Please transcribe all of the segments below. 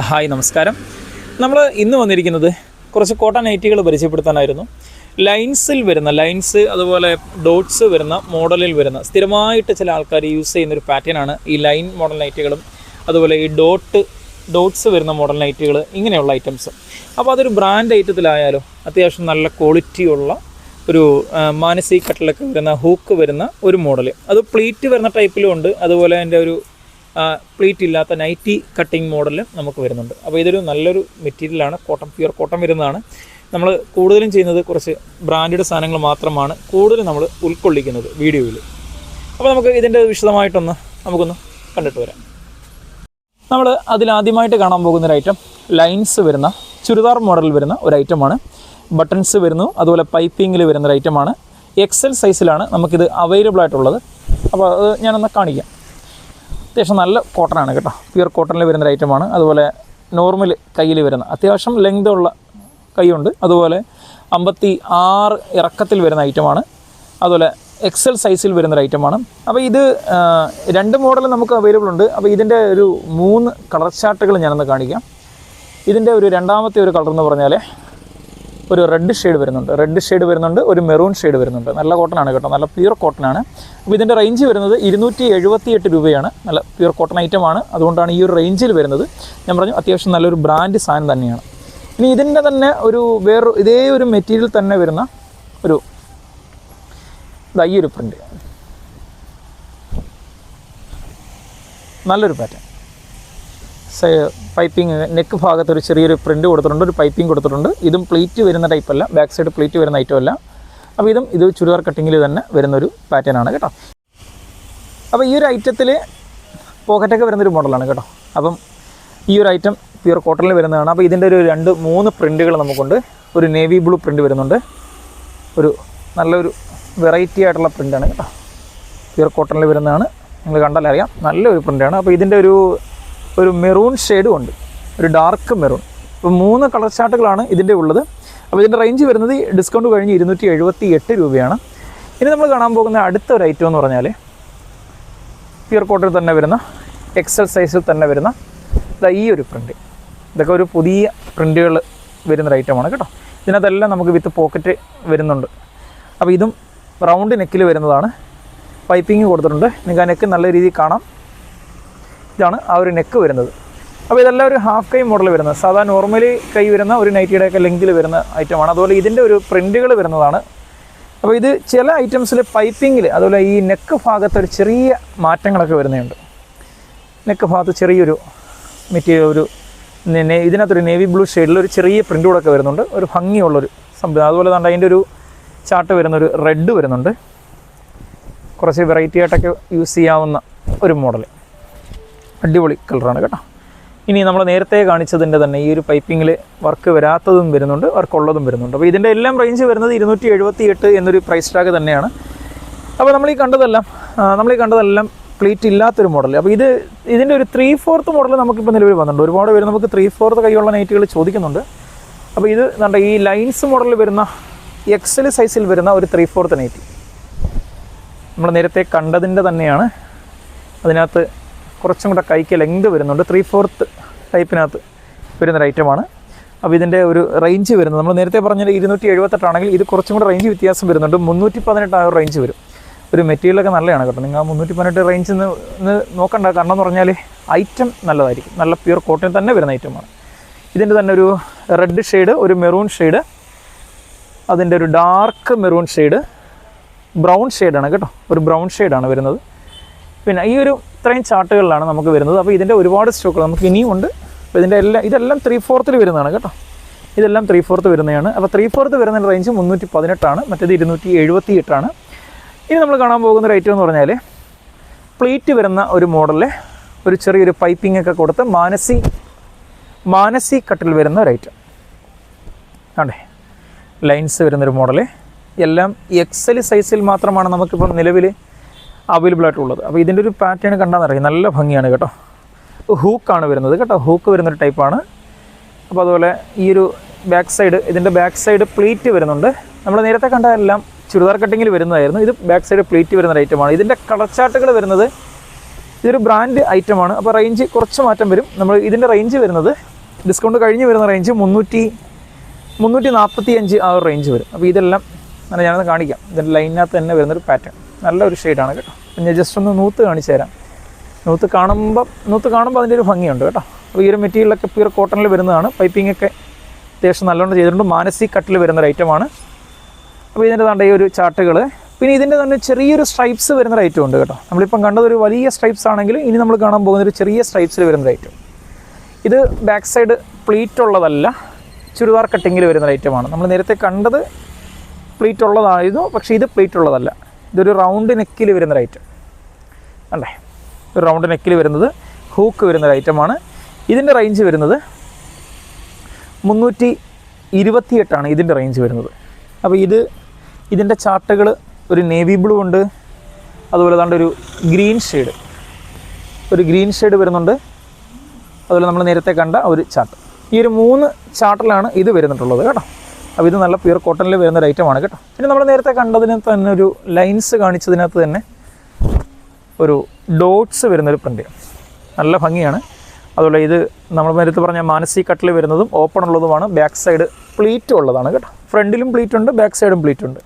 Hi നമസ്കാരം. നമ്മൾ ഇന്ന് വന്നിരിക്കുന്നത് കുറച്ച് കോട്ടൺ നൈറ്റികൾ പരിചയപ്പെടുത്താനായിരുന്നു. ലൈൻസിൽ വരുന്ന ലൈൻസ് അതുപോലെ ഡോട്ട്സ് വരുന്ന മോഡലിൽ വരുന്ന സ്ഥിരമായിട്ട് ചില ആൾക്കാർ യൂസ് ചെയ്യുന്ന ഒരു പാറ്റേൺ ആണ് ഈ ലൈൻ മോഡൽ നൈറ്റുകളും അതുപോലെ ഈ ഡോട്ട് ഡോട്ട്സ് വരുന്ന മോഡൽ നൈറ്റുകൾ ഇങ്ങനെയുള്ള ഐറ്റംസ് അപ്പോൾ അതൊരു ബ്രാൻഡ് ഐറ്റത്തിലായാലോ അത്യാവശ്യം നല്ല ക്വാളിറ്റിയുള്ള ഒരു മാനസി കട്ടിലൊക്കെ വരുന്ന ഹൂക്ക് വരുന്ന ഒരു മോഡൽ അത് പ്ലീറ്റ് വരുന്ന ടൈപ്പിലും ഉണ്ട്. അതുപോലെ അതിന്റെ ഒരു പ്ലീറ്റ് ഇല്ലാത്ത നൈറ്റി കട്ടിങ് മോഡൽ നമുക്ക് വരുന്നുണ്ട്. അപ്പോൾ ഇതൊരു നല്ലൊരു മെറ്റീരിയലാണ് കോട്ടൺ പ്യുവർ കോട്ടൺ വരുന്നതാണ്. നമ്മൾ കൂടുതലും ചെയ്യുന്നത് കുറച്ച് ബ്രാൻഡഡ് സാധനങ്ങൾ മാത്രമാണ് കൂടുതലും നമ്മൾ ഉൾക്കൊള്ളിക്കുന്നത് വീഡിയോയിൽ അപ്പോൾ നമുക്ക് ഇതിന്റെ വിശദമായിട്ടൊന്ന് നമുക്കൊന്ന് കണ്ടിട്ട് വരാം. നമ്മൾ അതിലാദ്യമായിട്ട് കാണാൻ പോകുന്ന ഒരു ഐറ്റം ലൈൻസ് വരുന്ന ചുരിദാർ മോഡലിൽ വരുന്ന ഒരു ഐറ്റമാണ് ബട്ടൺസ് വരുന്നു അതുപോലെ പൈപ്പിങ്ങിൽ വരുന്ന ഒരു ഐറ്റമാണ് എക്സൽ സൈസിലാണ് നമുക്കിത് അവൈലബിൾ ആയിട്ടുള്ളത്. അപ്പോൾ അത് ഞാനൊന്ന് കാണിക്കാം. അത്യാവശ്യം നല്ല കോട്ടൺ ആണ് കേട്ടോ. പ്യുവർ കോട്ടണിൽ വരുന്ന ഐറ്റമാണ് അതുപോലെ നോർമൽ കയ്യിൽ വരുന്ന അത്യാവശ്യം ലെങ്ത് ഉള്ള കൈയുണ്ട്. അതുപോലെ അമ്പത്തി ആറ് ഇറക്കത്തിൽ വരുന്ന ഐറ്റമാണ് അതുപോലെ എക്സൽ സൈസിൽ വരുന്ന ഒരു ഐറ്റമാണ് അപ്പോൾ ഇത് രണ്ട് മോഡൽ നമുക്ക് അവൈലബിൾ ഉണ്ട്. അപ്പോൾ ഇതിന്റെ ഒരു മൂന്ന് കളർ ചാർട്ടുകൾ ഞാനൊന്ന് കാണിക്കാം. ഇതിന്റെ ഒരു രണ്ടാമത്തെ ഒരു കളർ എന്ന് പറഞ്ഞാൽ ഒരു റെഡ് ഷെയ്ഡ് വരുന്നുണ്ട്. റെഡ് ഷെയ്ഡ് വരുന്നുണ്ട് ഒരു മെറൂൺ ഷെയ്ഡ് വരുന്നുണ്ട്. നല്ല കോട്ടൺ ആണ് കേട്ടോ. നല്ല പ്യൂർ കോട്ടൺ ആണ്. അപ്പോൾ ഇതിന്റെ റേഞ്ച് വരുന്നത് ഇരുന്നൂറ്റി എഴുപത്തി എട്ട് രൂപയാണ്. നല്ല പ്യൂർ കോട്ടൺ ഐറ്റം ആണ്. അതുകൊണ്ടാണ് ഈ ഒരു റേഞ്ചിൽ വരുന്നത്. ഞാൻ പറഞ്ഞു അത്യാവശ്യം നല്ലൊരു ബ്രാൻഡ് സാധനം തന്നെയാണ്. ഇനി ഇതിന്റെ തന്നെ ഒരു വേറെ ഇതേ ഒരു മെറ്റീരിയൽ തന്നെ വരുന്ന ഒരു ഈ ഒരു പ്രിന്റ് നല്ലൊരു പാറ്റേൺ പൈപ്പിംഗ് നെക്ക് ഭാഗത്ത് ഒരു ചെറിയൊരു പ്രിന്റ് കൊടുത്തിട്ടുണ്ട് ഒരു പൈപ്പിംഗ് കൊടുത്തിട്ടുണ്ട്. ഇതും പ്ലേറ്റ് വരുന്ന ടൈപ്പല്ല ബാക്ക് സൈഡ് പ്ലേറ്റ് വരുന്ന ഐറ്റം അല്ല. അപ്പോൾ ഇതും ഇത് ചുരിദാർ കട്ടിങ്ങിൽ തന്നെ വരുന്നൊരു പാറ്റേൺ ആണ് കേട്ടോ. അപ്പോൾ ഈ ഒരു ഐറ്റത്തിൽ പോക്കറ്റൊക്കെ വരുന്നൊരു മോഡലാണ് കേട്ടോ. അപ്പം ഈ ഒരു ഐറ്റം പ്യുർ കോട്ടണിൽ വരുന്നതാണ്. അപ്പോൾ ഇതിന്റെ ഒരു രണ്ട് മൂന്ന് പ്രിന്റുകൾ നമുക്കുണ്ട്. ഒരു നേവി ബ്ലൂ പ്രിന്റ് വരുന്നുണ്ട്. ഒരു നല്ലൊരു വെറൈറ്റി ആയിട്ടുള്ള പ്രിന്റാണ് കേട്ടോ. പ്യുർ കോട്ടണിൽ വരുന്നതാണ്. നിങ്ങൾ കണ്ടാലറിയാം നല്ലൊരു പ്രിന്റാണ് അപ്പോൾ ഇതിന്റെ ഒരു ഒരു മെറൂൺ ഷെയ്ഡും ഉണ്ട്. ഒരു ഡാർക്ക് മെറൂൺ. അപ്പോൾ മൂന്ന് കളർ ചാർട്ടുകളാണ് ഇതിന്റെ ഉള്ളത്. അപ്പോൾ ഇതിന്റെ റേഞ്ച് വരുന്നത് ഡിസ്കൗണ്ട് കഴിഞ്ഞ് ഇരുന്നൂറ്റി എഴുപത്തി എട്ട് രൂപയാണ്. ഇനി നമ്മൾ കാണാൻ പോകുന്ന അടുത്ത ഒരു ഐറ്റം എന്ന് പറഞ്ഞാൽ പ്യർ കോട്ടിൽ തന്നെ വരുന്ന എക്സൽ സൈസിൽ തന്നെ വരുന്ന ഈ ഒരു പ്രിന്റ് ഇതൊക്കെ ഒരു പുതിയ പ്രിന്റുകൾ വരുന്നൊരു ഐറ്റമാണ് കേട്ടോ. ഇതിനകത്തെല്ലാം നമുക്ക് വിത്ത് പോക്കറ്റ് വരുന്നുണ്ട്. അപ്പോൾ ഇതും റൗണ്ട് നെക്കിൽ വരുന്നതാണ്. പൈപ്പിംഗ് കൊടുത്തിട്ടുണ്ട്. നിങ്ങൾക്ക് ആ നെക്ക് നല്ല രീതിയിൽ കാണാം. ഇതാണ് ആ ഒരു നെക്ക് വരുന്നത്. അപ്പോൾ ഇതെല്ലാം ഒരു ഹാഫ് കൈ മോഡൽ വരുന്നത്. സാധാ നോർമലി കൈ വരുന്ന ഒരു നൈറ്റിയുടെ ഒക്കെ ലെങ്കിൽ വരുന്ന ഐറ്റമാണ് അതുപോലെ ഇതിന്റെ ഒരു പ്രിന്റുകൾ വരുന്നതാണ്. അപ്പോൾ ഇത് ചില ഐറ്റംസിൽ പൈപ്പിങ്ങിൽ അതുപോലെ ഈ നെക്ക് ഭാഗത്ത് ഒരു ചെറിയ മാറ്റങ്ങളൊക്കെ വരുന്നുണ്ട്. നെക്ക് ഭാഗത്ത് ചെറിയൊരു മെറ്റീരിയൽ ഒരു ഇതിനകത്തൊരു നേവി ബ്ലൂ ഷെയ്ഡിൽ ഒരു ചെറിയ പ്രിന്റ് കൂടെ ഒക്കെ വരുന്നുണ്ട്. ഒരു ഭംഗിയുള്ളൊരു സംഭവം അതുപോലെ തന്നെ അതിന്റെ ഒരു ചാട്ട് വരുന്ന ഒരു റെഡ് വരുന്നുണ്ട്. കുറച്ച് വെറൈറ്റി ആയിട്ടൊക്കെ യൂസ് ചെയ്യാവുന്ന ഒരു മോഡൽ അടിപൊളി കളറാണ് കേട്ടോ. ഇനി നമ്മൾ നേരത്തെ കാണിച്ചതിന്റെ തന്നെ ഈ ഒരു പൈപ്പിങ്ങിൽ വർക്ക് വരാത്തതും വരുന്നുണ്ട് വർക്ക് ഉള്ളതും വരുന്നുണ്ട്. അപ്പോൾ ഇതിന്റെ എല്ലാം റേഞ്ച് വരുന്നത് ഇരുന്നൂറ്റി എഴുപത്തി എട്ട് എന്നൊരു പ്രൈസ് ടാഗ് തന്നെയാണ്. അപ്പോൾ നമ്മൾ ഈ കണ്ടതെല്ലാം നമ്മൾ ഈ കണ്ടതെല്ലാം പ്ലീറ്റ് ഇല്ലാത്തൊരു മോഡൽ അപ്പോൾ ഇത് ഇതിന്റെ ഒരു ത്രീ ഫോർത്ത് മോഡൽ നമുക്കിപ്പോൾ നിലവിൽ വന്നിട്ടുണ്ട്. ഒരുപാട് പേര് നമുക്ക് ത്രീ ഫോർത്ത് കൈയുള്ള നൈറ്റുകൾ ചോദിക്കുന്നുണ്ട്. അപ്പോൾ ഇത് നമ്മുടെ ഈ ലൈൻസ് മോഡലിൽ വരുന്ന എക്സൽ സൈസിൽ വരുന്ന ഒരു ത്രീ ഫോർത്ത് നൈറ്റി നമ്മൾ നേരത്തെ കണ്ടതിന്റെ തന്നെയാണ്. അതിനകത്ത് കുറച്ചും കൂടെ കൈക്ക് ലെങ്ത് വരുന്നുണ്ട്. ത്രീ ഫോർത്ത് ടൈപ്പിനകത്ത് വരുന്നൊരു ഐറ്റമാണ് അപ്പോൾ ഇതിന്റെ ഒരു റേഞ്ച് വരുന്നത് നമ്മൾ നേരത്തെ പറഞ്ഞ ഇരുന്നൂറ്റി എഴുപത്തെട്ടാണെങ്കിൽ ഇത് കുറച്ചും കൂടെ റേഞ്ച് വ്യത്യാസം വരുന്നുണ്ട്. മുന്നൂറ്റി പതിനെട്ട് ആ റേഞ്ച് വരും. ഒരു മെറ്റീരിയലൊക്കെ നല്ലതാണ് കേട്ടോ. നിങ്ങൾ മുന്നൂറ്റി പതിനെട്ട് റേഞ്ച് നിന്ന് നോക്കണ്ട. കാരണം എന്ന് പറഞ്ഞാൽ ഐറ്റം നല്ലതായിരിക്കും. നല്ല പ്യുർ കോട്ടൺ തന്നെ വരുന്ന ഐറ്റമാണ് ഇതിന്റെ തന്നെ ഒരു റെഡ് ഷെയ്ഡ് ഒരു മെറൂൺ ഷെയ്ഡ് അതിന്റെ ഒരു ഡാർക്ക് മെറൂൺ ഷെയ്ഡ് ബ്രൗൺ ഷെയ്ഡാണ് കേട്ടോ. ഒരു ബ്രൗൺ ഷെയ്ഡാണ് വരുന്നത്. പിന്നെ ഈ ഒരു ഇത്രയും ചാർട്ടുകളിലാണ് നമുക്ക് വരുന്നത്. അപ്പോൾ ഇതിന്റെ ഒരുപാട് സ്റ്റോക്കുകൾ നമുക്ക് ഇനിയും ഉണ്ട്. അപ്പോൾ ഇതിന്റെ എല്ലാം ഇതെല്ലാം ത്രീ ഫോർത്തിൽ വരുന്നതാണ് കേട്ടോ. ഇതെല്ലാം ത്രീ ഫോർത്ത് വരുന്നതാണ്. അപ്പോൾ ത്രീ ഫോർത്ത് വരുന്ന റേഞ്ച് മുന്നൂറ്റി പതിനെട്ടാണ് മറ്റേത് ഇരുന്നൂറ്റി എഴുപത്തി എട്ടാണ് ഇനി നമ്മൾ കാണാൻ പോകുന്ന ഒരു ഐറ്റം എന്ന് പറഞ്ഞാൽ പ്ലേറ്റ് വരുന്ന ഒരു മോഡലിൽ ഒരു ചെറിയൊരു പൈപ്പിംഗ് ഒക്കെ കൊടുത്ത് മാനസി മാനസി കട്ടിൽ വരുന്ന ഒരു ഐറ്റം ആണ്ടേ ലൈൻസ് വരുന്നൊരു മോഡൽ എല്ലാം എക്സൽ സൈസിൽ മാത്രമാണ് നമുക്കിപ്പം നിലവിൽ അവൈലബിൾ ആയിട്ടുള്ളത്. അപ്പോൾ ഇതിന്റെ ഒരു പാറ്റേൺ കണ്ടാൽ അറിയാം നല്ല ഭംഗിയാണ് കേട്ടോ. ഹൂക്കാണ് വരുന്നത് കേട്ടോ. ഹൂക്ക് വരുന്നൊരു ടൈപ്പാണ് അപ്പോൾ അതുപോലെ ഈ ഒരു ബാക്ക് സൈഡ് ഇതിന്റെ ബാക്ക് സൈഡ് പ്ലീറ്റ് വരുന്നുണ്ട്. നമ്മൾ നേരത്തെ കണ്ടതെല്ലാം ചുരിദാർ കട്ടിങ്ങിൽ വരുന്നതായിരുന്നു. ഇത് ബാക്ക് സൈഡ് പ്ലീറ്റ് വരുന്ന ഐറ്റമാണ് ഇതിന്റെ കളർ ചാർട്ടുകൾ വരുന്നത് ഇതൊരു ബ്രാൻഡ് ഐറ്റമാണ് അപ്പോൾ റേഞ്ച് കുറച്ച് മാറ്റം വരും. നമ്മൾ ഇതിന്റെ റേഞ്ച് വരുന്നത് ഡിസ്കൗണ്ട് കഴിഞ്ഞ് വരുന്ന റേഞ്ച് മുന്നൂറ്റി മുന്നൂറ്റി നാൽപ്പത്തി അഞ്ച് ആ ഒരു റേഞ്ച് വരും. അപ്പോൾ ഇതെല്ലാം അങ്ങനെ ഞാനൊന്ന് കാണിക്കാം. ഇതിന്റെ ലൈനിനകത്ത് തന്നെ വരുന്നൊരു പാറ്റേൺ നല്ലൊരു ഷെയ്ഡാണ് കേട്ടോ. ഞാൻ ജസ്റ്റ് ഒന്ന് നൂത്ത് കാണിച്ചു തരാം. നൂത്ത് കാണുമ്പോൾ നൂത്ത് കാണുമ്പോൾ അതിന്റെ ഒരു ഭംഗിയുണ്ട് കേട്ടോ. അപ്പോൾ ഈ ഒരു മെറ്റീരിയലൊക്കെ പ്യൂർ കോട്ടണിൽ വരുന്നതാണ്. പൈപ്പിംഗ് ഒക്കെ അത്യാവശ്യം നല്ലോണം ചെയ്തിട്ടുണ്ട്. മാനസി കട്ടിൽ വരുന്ന ഒരു ഐറ്റമാണ് അപ്പോൾ ഇതിന്റെ തന്നെ ഈ ഒരു ചാർട്ടുകൾ പിന്നെ ഇതിന്റെ തന്നെ ചെറിയൊരു സ്ട്രൈപ്സ് വരുന്നൊരു ഐറ്റം ഉണ്ട് കേട്ടോ. നമ്മളിപ്പം കണ്ടത് ഒരു വലിയ സ്ട്രൈപ്സ് ആണെങ്കിൽ ഇനി നമ്മൾ കാണാൻ പോകുന്ന ഒരു ചെറിയ സ്ട്രൈപ്സിൽ വരുന്നൊരു ഐറ്റം ഇത് ബാക്ക് സൈഡ് പ്ലീറ്റ് ഉള്ളതല്ല ചുരിദാർ കട്ടിങ്ങിൽ വരുന്നൊരു ഐറ്റമാണ് നമ്മൾ നേരത്തെ കണ്ടത് പ്ലീറ്റ് ഉള്ളതായിരുന്നു പക്ഷേ ഇത് പ്ലീറ്റ് ഉള്ളതല്ല. ഇതൊരു റൗണ്ട് നെക്കിൽ വരുന്ന ഒരു ഐറ്റം അല്ലേ ഒരു റൗണ്ട് നെക്കിൽ വരുന്നത് ഹൂക്ക് വരുന്ന ഒരു ഐറ്റമാണ് ഇതിന്റെ റേഞ്ച് വരുന്നത് മുന്നൂറ്റി ഇരുപത്തിയെട്ടാണ് ഇതിന്റെ റേഞ്ച് വരുന്നത്. അപ്പോൾ ഇത് ഇതിന്റെ ചാർട്ടുകൾ ഒരു നേവി ബ്ലൂ ഉണ്ട്. അതുപോലെ തന്നെ ഒരു ഗ്രീൻ ഷെയ്ഡ് ഒരു ഗ്രീൻ ഷെയ്ഡ് വരുന്നുണ്ട്. അതുപോലെ നമ്മൾ നേരത്തെ കണ്ട ഒരു ചാർട്ട് ഈ ഒരു മൂന്ന് ചാർട്ടിലാണ് ഇത് വരുന്നിട്ടുള്ളത് കേട്ടോ. അപ്പോൾ ഇത് നല്ല പ്യൂർ കോട്ടണിൽ വരുന്ന ഒരു ഐറ്റമാണ് കേട്ടോ. പിന്നെ നമ്മൾ നേരത്തെ കണ്ടതിന് തന്നെ ഒരു ലൈൻസ് കാണിച്ചതിനകത്ത് തന്നെ ഒരു ഡോട്ട്സ് വരുന്നൊരു പ്രിന്റ് നല്ല ഭംഗിയാണ്. അതുപോലെ ഇത് നമ്മൾ നേരത്തെ പറഞ്ഞ മാനസി കട്ടിൽ വരുന്നതും ഓപ്പൺ ഉള്ളതുമാണ്. ബാക്ക് സൈഡ് പ്ലീറ്റ് ഉള്ളതാണ് കേട്ടോ. ഫ്രണ്ടിലും പ്ലീറ്റ് ഉണ്ട് ബാക്ക് സൈഡും പ്ലീറ്റ് ഉണ്ട്.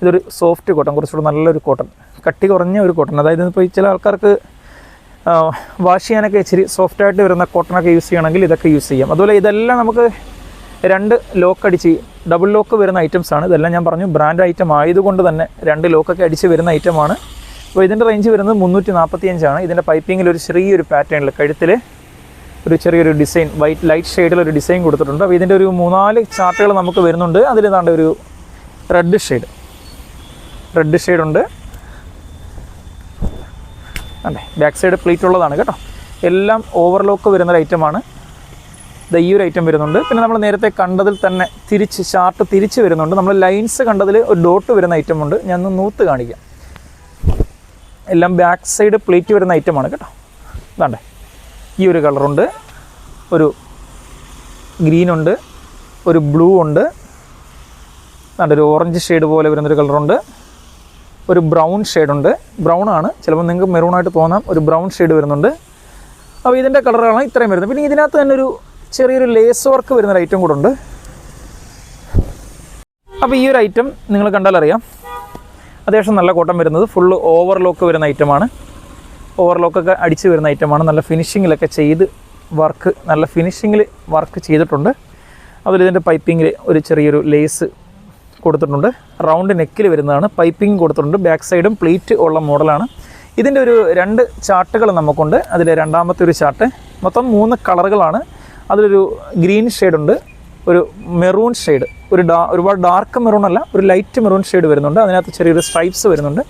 ഇതൊരു സോഫ്റ്റ് കോട്ടൺ കുറച്ചുകൂടെ നല്ലൊരു കോട്ടൺ കട്ടി കുറഞ്ഞ ഒരു കോട്ടൺ അതായത് ഇപ്പോൾ ചില ആൾക്കാർക്ക് വാഷ് ചെയ്യാനൊക്കെ ഇച്ചിരി സോഫ്റ്റായിട്ട് വരുന്ന കോട്ടണൊക്കെ യൂസ് ചെയ്യണമെങ്കിൽ ഇതൊക്കെ യൂസ് ചെയ്യാം. അതുപോലെ ഇതെല്ലാം നമുക്ക് രണ്ട് ലോക്ക് അടിച്ച് ഡബിൾ ലോക്ക് വരുന്ന ഐറ്റംസ് ആണ്. ഇതെല്ലാം ഞാൻ പറഞ്ഞു ബ്രാൻഡ് ഐറ്റം ആയതുകൊണ്ട് തന്നെ രണ്ട് ലോക്കൊക്കെ അടിച്ച് വരുന്ന ഐറ്റമാണ് അപ്പോൾ ഇതിന്റെ റേഞ്ച് വരുന്നത് മുന്നൂറ്റി നാൽപ്പത്തി അഞ്ചാണ് ഇതിന്റെ പൈപ്പിങ്ങിൽ ഒരു ചെറിയൊരു പാറ്റേണിൽ കഴുത്തിൽ ഒരു ചെറിയൊരു ഡിസൈൻ വൈറ്റ് ലൈറ്റ് ഷെയ്ഡിൽ ഒരു ഡിസൈൻ കൊടുത്തിട്ടുണ്ട്. അപ്പോൾ ഇതിന്റെ ഒരു മൂന്നാൽ ചാർട്ടുകൾ നമുക്ക് വരുന്നുണ്ട്. അതിൽ ഏതാണ്ട് ഒരു റെഡ് ഷെയ്ഡ് റെഡ് ഷെയ്ഡുണ്ട് അല്ലേ ബാക്ക് സൈഡ് പ്ലേറ്റ് ഉള്ളതാണ് കേട്ടോ. എല്ലാം ഓവർലോക്ക് വരുന്നൊരു ഐറ്റമാണ് ദ ഈ ഒരു ഐറ്റം വരുന്നുണ്ട്. പിന്നെ നമ്മൾ നേരത്തെ കണ്ടതിൽ തന്നെ തിരിച്ച് ഷാർട്ട് തിരിച്ച് വരുന്നുണ്ട്. നമ്മൾ ലൈൻസ് കണ്ടതിൽ ഒരു ഡോട്ട് വരുന്ന ഐറ്റം ഉണ്ട്. ഞാൻ നൂത്ത് കാണിക്കാം. എല്ലാം ബാക്ക് സൈഡ് പ്ലേറ്റ് വരുന്ന ഐറ്റമാണ് കേട്ടോ. ഇതാണ്ടേ. ഈ ഒരു കളറുണ്ട് ഒരു ഗ്രീൻ ഉണ്ട്. ഒരു ബ്ലൂ ഉണ്ട്. അതാണ്ട് ഒരു ഓറഞ്ച് ഷെയ്ഡ് പോലെ വരുന്നൊരു കളറുണ്ട് ഒരു ബ്രൗൺ ഷെയ്ഡുണ്ട് ബ്രൗൺ ആണ്. ചിലപ്പോൾ നിങ്ങൾക്ക് മെറൂൺ ആയിട്ട് തോന്നാം. ഒരു ബ്രൗൺ ഷെയ്ഡ് വരുന്നുണ്ട്. അപ്പോൾ ഇതിന്റെ കളറാണ് ഇത്രയും വരുന്നത്. പിന്നെ ഇതിനകത്ത് തന്നെ ഒരു ചെറിയൊരു ലേസ് വർക്ക് വരുന്നൊരു ഐറ്റം കൂടെ ഉണ്ട്. അപ്പോൾ ഈ ഒരു ഐറ്റം നിങ്ങൾ കണ്ടാൽ അറിയാം. അത്യാവശ്യം നല്ല കോട്ടം വരുന്നത്. ഫുള്ള് ഓവർലോക്ക് വരുന്ന ഐറ്റമാണ് ഓവർലോക്കൊക്കെ അടിച്ച് വരുന്ന ഐറ്റമാണ് നല്ല ഫിനിഷിങ്ങിലൊക്കെ ചെയ്ത് വർക്ക് നല്ല ഫിനിഷിങ്ങിൽ വർക്ക് ചെയ്തിട്ടുണ്ട്. അതിൽ ഇതിന്റെ പൈപ്പിങ്ങിൽ ഒരു ചെറിയൊരു ലേസ് കൊടുത്തിട്ടുണ്ട്. റൗണ്ട് നെക്കിൽ വരുന്നതാണ്. പൈപ്പിംഗ് കൊടുത്തിട്ടുണ്ട്. ബാക്ക് സൈഡും പ്ലേറ്റ് ഉള്ള മോഡലാണ് ഇതിന്റെ ഒരു രണ്ട് ചാർട്ടുകൾ നമുക്കുണ്ട്. അതിൽ രണ്ടാമത്തെ ഒരു ചാർട്ട് മൊത്തം മൂന്ന് കളറുകളാണ് അതിലൊരു ഗ്രീൻ ഷെയ്ഡുണ്ട് ഒരു മെറൂൺ ഷെയ്ഡ്. ഒരു ഡാ ഒരുപാട് ഡാർക്ക് മെറൂൺ അല്ല ഒരു ലൈറ്റ് മെറൂൺ ഷെയ്ഡ് വരുന്നുണ്ട്. അതിനകത്ത് ചെറിയൊരു സ്ട്രൈപ്സ് വരുന്നുണ്ട്.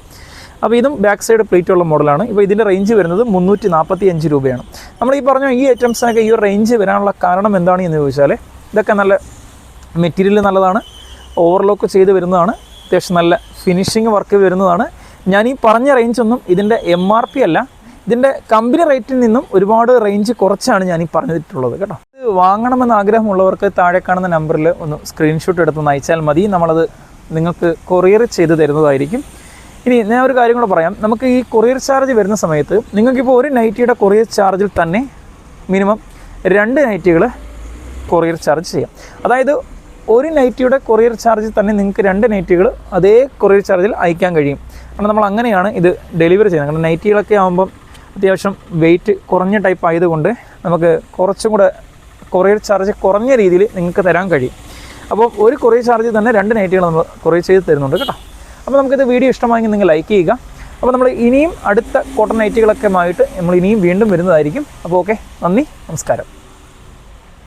അപ്പോൾ ഇതും ബാക്ക് സൈഡ് പ്ലേറ്റ് ഉള്ള മോഡലാണ്. ഇപ്പോൾ ഇതിന്റെ റേഞ്ച് വരുന്നത് മുന്നൂറ്റി നാൽപ്പത്തി അഞ്ച് രൂപയാണ്. നമ്മൾ ഈ പറഞ്ഞ ഈ ഐറ്റംസിനൊക്കെ ഈ റേഞ്ച് വരാനുള്ള കാരണം എന്താണ് എന്ന് ചോദിച്ചാൽ ഇതൊക്കെ നല്ല മെറ്റീരിയൽ നല്ലതാണ് ഓവർലോക്ക് ചെയ്ത് വരുന്നതാണ് അത്യാവശ്യം നല്ല ഫിനിഷിങ് വർക്ക് വരുന്നതാണ്. ഞാൻ ഈ പറഞ്ഞ റേഞ്ച് ഒന്നും ഇതിന്റെ എം ആർ പി അല്ല ഇതിന്റെ കമ്പനി റേറ്റിൽ നിന്നും ഒരുപാട് റേഞ്ച് കുറച്ചാണ് ഞാൻ ഈ പറഞ്ഞിട്ടുള്ളത് കേട്ടോ. വാങ്ങണമെന്ന് ആഗ്രഹമുള്ളവർക്ക് താഴെ കാണുന്ന നമ്പറിൽ ഒന്ന് സ്ക്രീൻഷോട്ട് എടുത്തൊന്ന് അയച്ചാൽ മതി. നമ്മളത് നിങ്ങൾക്ക് കൊറിയർ ചെയ്ത് തരുന്നതായിരിക്കും. ഇനി ഞാൻ ഒരു കാര്യം കൂടെ പറയാം. നമുക്ക് ഈ കൊറിയർ ചാർജ് വരുന്ന സമയത്ത് നിങ്ങൾക്കിപ്പോൾ ഒരു നൈറ്റിയുടെ കൊറിയർ ചാർജിൽ തന്നെ മിനിമം രണ്ട് നൈറ്റികൾ കൊറിയർ ചാർജ് ചെയ്യാം. അതായത് ഒരു നൈറ്റിയുടെ കൊറിയർ ചാർജിൽ തന്നെ നിങ്ങൾക്ക് രണ്ട് നൈറ്റികൾ അതേ കൊറിയർ ചാർജിൽ അയക്കാൻ കഴിയും. കാരണം നമ്മൾ അങ്ങനെയാണ് ഇത് ഡെലിവറി ചെയ്യുന്നത്. കാരണം നൈറ്റികളൊക്കെ ആകുമ്പം അത്യാവശ്യം വെയിറ്റ് കുറഞ്ഞ ടൈപ്പ് ആയതുകൊണ്ട് നമുക്ക് കുറച്ചും കൂടെ കൊറിയർ ചാർജ് കുറഞ്ഞ രീതിയിൽ നിങ്ങൾക്ക് തരാൻ കഴിയും. അപ്പോൾ ഒരു കൊറിയർ ചാർജ് തന്നെ രണ്ട് നൈറ്റുകൾ നമ്മൾ കൊറിയർ ചെയ്ത് തരുന്നുണ്ട് കേട്ടോ. അപ്പോൾ നമുക്കിത് വീഡിയോ ഇഷ്ടമായെങ്കിൽ നിങ്ങൾ ലൈക്ക് ചെയ്യുക. അപ്പോൾ നമ്മൾ ഇനിയും അടുത്ത കോട്ടൺ നൈറ്റുകളൊക്കെ ആയിട്ട് നമ്മൾ ഇനിയും വീണ്ടും വരുന്നതായിരിക്കും. അപ്പോൾ ഓക്കെ നന്ദി നമസ്കാരം.